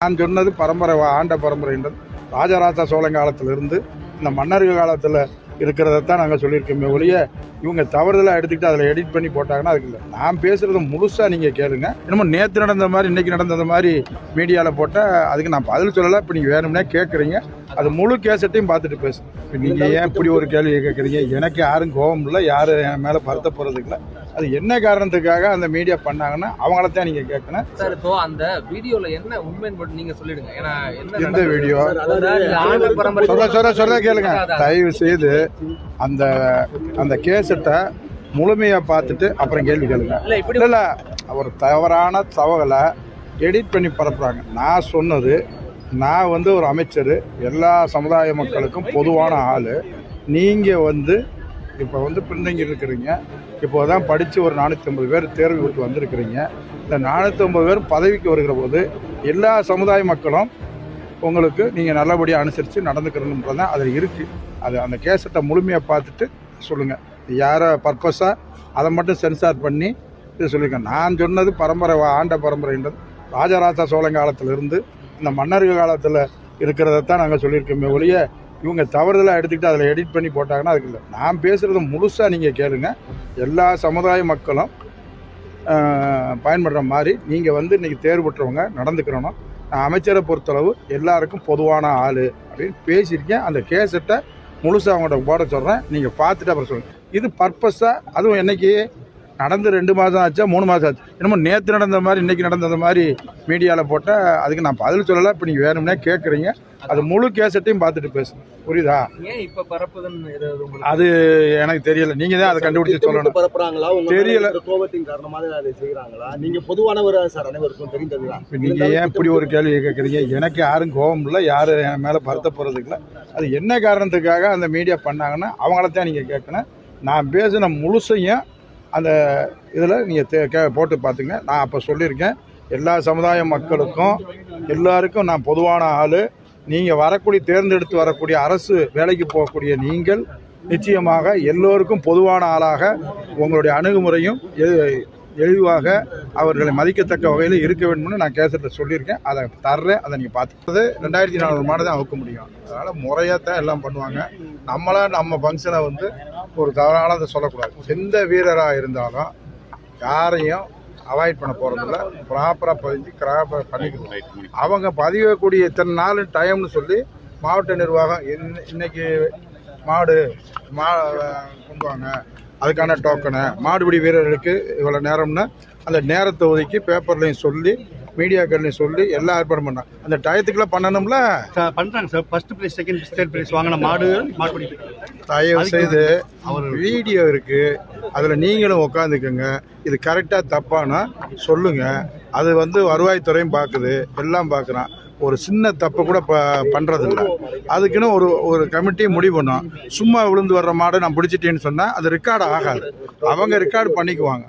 நான் சொன்னது பரம்பரை வா- ஆண்ட பரம்பரைன்றது ராஜராஜ சோழன் காலத்திலிருந்து இந்த மன்னர்கள் காலத்தில் இருக்கிறதைத்தான் நாங்கள் சொல்லியிருக்கோமே ஒழிய இவங்க தவறுதலாக எடுத்துக்கிட்டு அதில் எடிட் பண்ணி போட்டாங்கன்னா அதுக்கு இல்லை. நான் பேசுகிறத முழுசாக நீங்கள் கேளுங்க. இன்னமும் நேற்று நடந்த மாதிரி இன்றைக்கி நடந்தது மாதிரி மீடியாவில் போட்டால் அதுக்கு நான் பதில் சொல்லலை. இப்போ நீங்கள் வேணும்னே கேட்குறீங்க அது முழு கேசட்டையும் பார்த்துட்டு பேசு. இப்போ நீங்கள் ஏன் இப்படி ஒரு கேள்வி கேட்குறீங்க எனக்கு யாரும் கோபம் இல்லை யாரும் என் மேலே பருத்த போகிறதுக்கு இல்லை. அது என்ன காரணத்துக்காக அந்த மீடியா பண்ணாங்கன்னா அவங்களத்தான் நீங்கள் கேட்கணும். சார் இப்போ அந்த வீடியோல என்ன உண்மைன்னு மட்டும் நீங்க சொல்லிடுங்க. ஏன்னா என்ன எந்த? வீடியோ? சொல்ல சொல்ல சொல்ல கேளுங்க. தயவு செய்து அந்த அந்த கேசட்டை முழுமையாக பார்த்துட்டு அப்புறம் கேள்வி கேளுங்க. இல்ல இப்படி இல்லை இல்லை. ஒரு தவறான தகவலை எடிட் பண்ணி பரப்புறாங்க. நான் சொன்னது நான் வந்து ஒரு அமைச்சர் எல்லா சமுதாய மக்களுக்கும் பொதுவான ஆள். நீங்கள் வந்து இப்போ வந்து பின்தங்கி இருக்கிறீங்க. இப்போ தான் படித்து ஒரு நானூற்றி ஐம்பது பேர் தேர்வு விட்டு வந்திருக்கிறீங்க. இந்த நானூற்றி ஐம்பது பேர் பதவிக்கு வருகிற போது எல்லா சமுதாய மக்களும் உங்களுக்கு நீங்கள் நல்லபடியாக அனுசரித்து நடந்துக்கிறணுன்றது தான் அதில் இருக்குது அது அந்த கேசட்டை முழுமையாக பார்த்துட்டு சொல்லுங்கள் யாரை பர்பஸாக அதை மட்டும் சென்சார் பண்ணி இது சொல்லியிருக்கேன் நான் சொன்னது பரம்பரை வா- ஆண்ட பரம்பரைன்றது. ராஜராஜ சோழன் காலத்திலிருந்து இந்த மன்னர்கள் காலத்தில் இருக்கிறதத்தான் நாங்கள் சொல்லியிருக்கோமே ஒழிய இவங்க தவறுதலாக எடுத்துக்கிட்டு அதில் எடிட் பண்ணி போட்டாங்கன்னா அதுக்கு இல்லை. நான் பேசுகிறத முழுசாக நீங்கள் கேளுங்க. எல்லா சமுதாய மக்களும் பயன்படுற மாதிரி நீங்கள் வந்து இன்றைக்கி தேர்வு பெற்றவங்க நடந்துக்கிறணும் நான் அமைச்சரை பொறுத்தளவு எல்லாருக்கும் பொதுவான ஆள் அப்படின்னு பேசியிருக்கேன். அந்த கேசட்டை முழுசாக அவங்கள்ட்ட போட சொல்கிறேன் நீங்கள் பார்த்துட்டு அப்புறம் சொல்லுங்கள் இது பர்பஸாக அதுவும் என்னைக்கு நடந்து ரெண்டு மாதம் ஆச்சா மூணு மாதம் ஆச்சு. என்னமோ நேற்று நடந்த மாதிரி இன்னைக்கு நடந்த மாதிரி மீடியாவில் போட்டால் அதுக்கு நான் பதில் சொல்லலை. இப்போ நீங்கள் வேணும்னே கேட்குறீங்க அது முழு கேசட்டையும் பார்த்துட்டு பேசுங்க. புரியுதா? ஏன் இப்ப பரப்புதுன்னு அது எனக்கு தெரியல. நீங்கள் தான் அதை கண்டுபிடிச்சு சொல்லணும். பரப்புறாங்களா? தெரியல. கோபத்தின் காரணமாக அதை செய்யறாங்களா நீங்க பொதுவானவர் சார் அனைவருக்கும் தெரிந்ததுதான். இப்போ நீங்கள் ஏன் இப்படி ஒரு கேள்வி கேட்குறீங்க எனக்கு யாரும் கோபம் இல்லை. யாரும் என் மேலே வருத்த போகிறதுக்கு இல்லை. அது என்ன காரணத்துக்காக அந்த மீடியா பண்ணாங்கன்னா அவங்களத்தான் நீங்கள் கேட்கணும் நான் பேசின முழுசையும் அந்த இதில் நீங்கள் தே கே போட்டு பார்த்துங்க நான் அப்போ சொல்லியிருக்கேன் எல்லா சமுதாய மக்களுக்கும் எல்லாருக்கும் நான் பொதுவான ஆள் நீங்கள் வரக்கூடிய தேர்ந்தெடுத்து வரக்கூடிய அரசு வேலைக்கு போகக்கூடிய நீங்கள் நிச்சயமாக எல்லோருக்கும் பொதுவான ஆளாக உங்களுடைய அணுகுமுறையும் எ- எளிவாக அவர்களை மதிக்கத்தக்க வகையில் இருக்க வேண்டும்னு நான் கேசட்டில் சொல்லியிருக்கேன். அதை தர்றேன். அதை நீங்கள் பார்த்துக்கிறது ரெண்டாயிரத்தி நானூறு மாடு தான் அவுக்க முடியும். அதனால் முறையாக தான் எல்லாம் பண்ணுவாங்க. நம்மளா நம்ம ஃபங்க்ஷனை வந்து ஒரு தவறானதை சொல்லக்கூடாது. எந்த வீரராக இருந்தாலும் யாரையும் அவாய்ட் பண்ண போகிறதில்ல ப்ராப்பராக பதிஞ்சு ப்ராப்பராக பண்ணிக்கணும். அவங்க பதிவக்கூடிய இத்தனை நாள் டைம்னு சொல்லி மாவட்ட நிர்வாகம் இன்ன- இன்னைக்கு மாடு மா கொண்டு வாங்க. அதுக்கான டோக்கனு மாடுபிடி வீரர்களுக்கு இவ்வளோ நேரம்னு அந்த நேரத்தை ஒதுக்கி பேப்பர்லையும் சொல்லி மீடியாக்கள்லையும் சொல்லி எல்லாம் ஏற்பாடு பண்ணாங்க அந்த டயத்துக்குள்ளே பண்ணணும்ல? சார் பண்றாங்க sir. First prize second third prize வாங்கின மாடு மாடுபடி. தயவு செய்து அவர் வீடியோ இருக்கு. அதில் நீங்களும் உட்காந்துக்கோங்க இது கரெக்டாக தப்பானா சொல்லுங்க. அது வந்து வருவாய்த்துறையும் பார்க்குது. எல்லாம் பார்க்குறான். ஒரு சின்ன தப்பு கூட ப பண்ணுறதில்ல அதுக்குன்னு ஒரு ஒரு கமிட்டி முடிவு பண்ணும். சும்மா விழுந்து வர்ற மாடை நான் பிடிச்சிட்டேன்னு சொன்னால் அது ரெக்கார்டு ஆகாது. அவங்க ரெக்கார்டு பண்ணிக்குவாங்க.